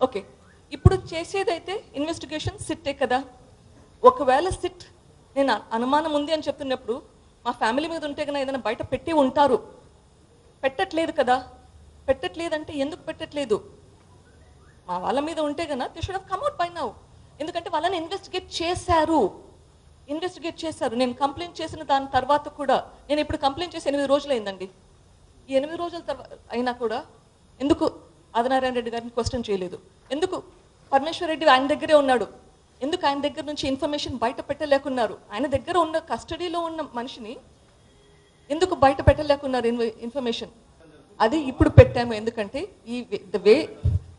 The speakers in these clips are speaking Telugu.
ఓకే. ఇప్పుడు చేసేదైతే ఇన్వెస్టిగేషన్ సిట్టే కదా. ఒకవేళ సిట్ నేను అనుమానం ఉంది అని చెప్తున్నప్పుడు మా ఫ్యామిలీ మీద ఉంటే కన్నా ఏదైనా బయట పెట్టి ఉంటారు. పెట్టట్లేదు కదా. పెట్టట్లేదంటే ఎందుకు పెట్టట్లేదు? మా వాళ్ళ మీద ఉంటే కన్నా they should come out by now ఎందుకంటే వాళ్ళని ఇన్వెస్టిగేట్ చేశారు. ఇన్వెస్టిగేట్ చేశారు. నేను కంప్లైంట్ చేసిన దాని తర్వాత కూడా నేను ఇప్పుడు కంప్లైంట్ చేసి ఎనిమిది రోజులు అయిందండి ఈ ఎనిమిది రోజుల తర్వాత అయినా కూడా ఎందుకు ఆదినారాయణ రెడ్డి గారిని క్వశ్చన్ చేయలేదు. ఎందుకు? పరమేశ్వర్ రెడ్డి ఆయన దగ్గరే ఉన్నాడు. ఎందుకు ఆయన దగ్గర నుంచి ఇన్ఫర్మేషన్ బయట పెట్టలేకున్నారు? ఆయన దగ్గర ఉన్న కస్టడీలో ఉన్న మనిషిని ఎందుకు బయట పెట్టలేకున్నారు ఇన్ఫర్మేషన్? అది ఇప్పుడు పెట్టాము. ఎందుకంటే ఈ the way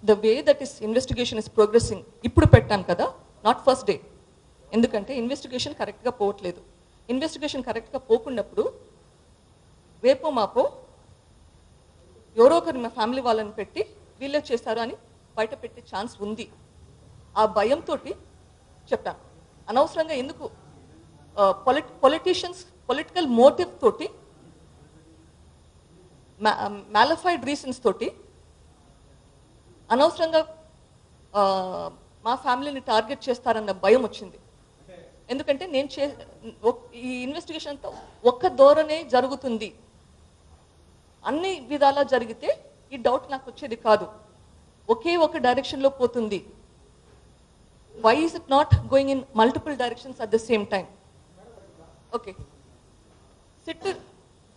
the way that is investigation is progressing ఇప్పుడు పెట్టాం కదా నాట్ ఫస్ట్ డే ఎందుకంటే ఇన్వెస్టిగేషన్ కరెక్ట్గా పోవట్లేదు. ఇన్వెస్టిగేషన్ కరెక్ట్గా పోకున్నప్పుడు రేపో మాపో ఎవరో ఒకరు మా ఫ్యామిలీ వాళ్ళని పెట్టి వీళ్ళే చేస్తారు అని బయట పెట్టే ఛాన్స్ ఉంది. ఆ భయంతో చెప్పాను అనవసరంగా ఎందుకు? పొలిట్ పొలిటీషియన్స్ పొలిటికల్ మోటివ్ తోటి మ్యాలఫైడ్ రీజన్స్ తోటి అనవసరంగా మా ఫ్యామిలీని టార్గెట్ చేస్తారన్న భయం వచ్చింది. ఎందుకంటే నేను చే ఈ ఇన్వెస్టిగేషన్ అంతా ఒక్క ధోరణే జరుగుతుంది. అన్ని విధాలా జరిగితే ఈ డౌట్ నాకు వచ్చేది కాదు. ఒకే ఒక డైరెక్షన్లో పోతుంది. Why is it not going in multiple directions at the same time okay SIT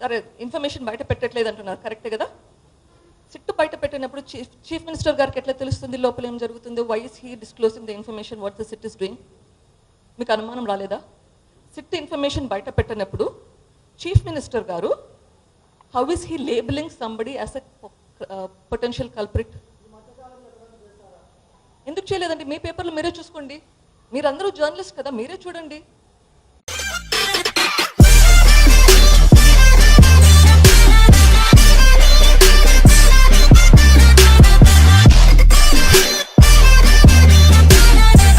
సరే ఇన్ఫర్మేషన్ బయట పెట్టట్లేదు అంటున్నారు. కరెక్టే కదా? సిట్ బయట పెట్టినప్పుడు చీఫ్ చీఫ్ మినిస్టర్ గారికి ఎట్లా తెలుస్తుంది? లోపల ఏం జరుగుతుందో? Why is he disclosing the information what the SIT is doing మీకు అనుమానం రాలేదా? సిట్ ఇన్ఫర్మేషన్ బయట పెట్టినప్పుడు చీఫ్ మినిస్టర్ గారు how is he labelling somebody as a potential culprit ఎందుకు చేయలేదండి? మీ పేపర్లు మీరే చూసుకోండి. మీరందరూ జర్నలిస్ట్ కదా మీరే చూడండి.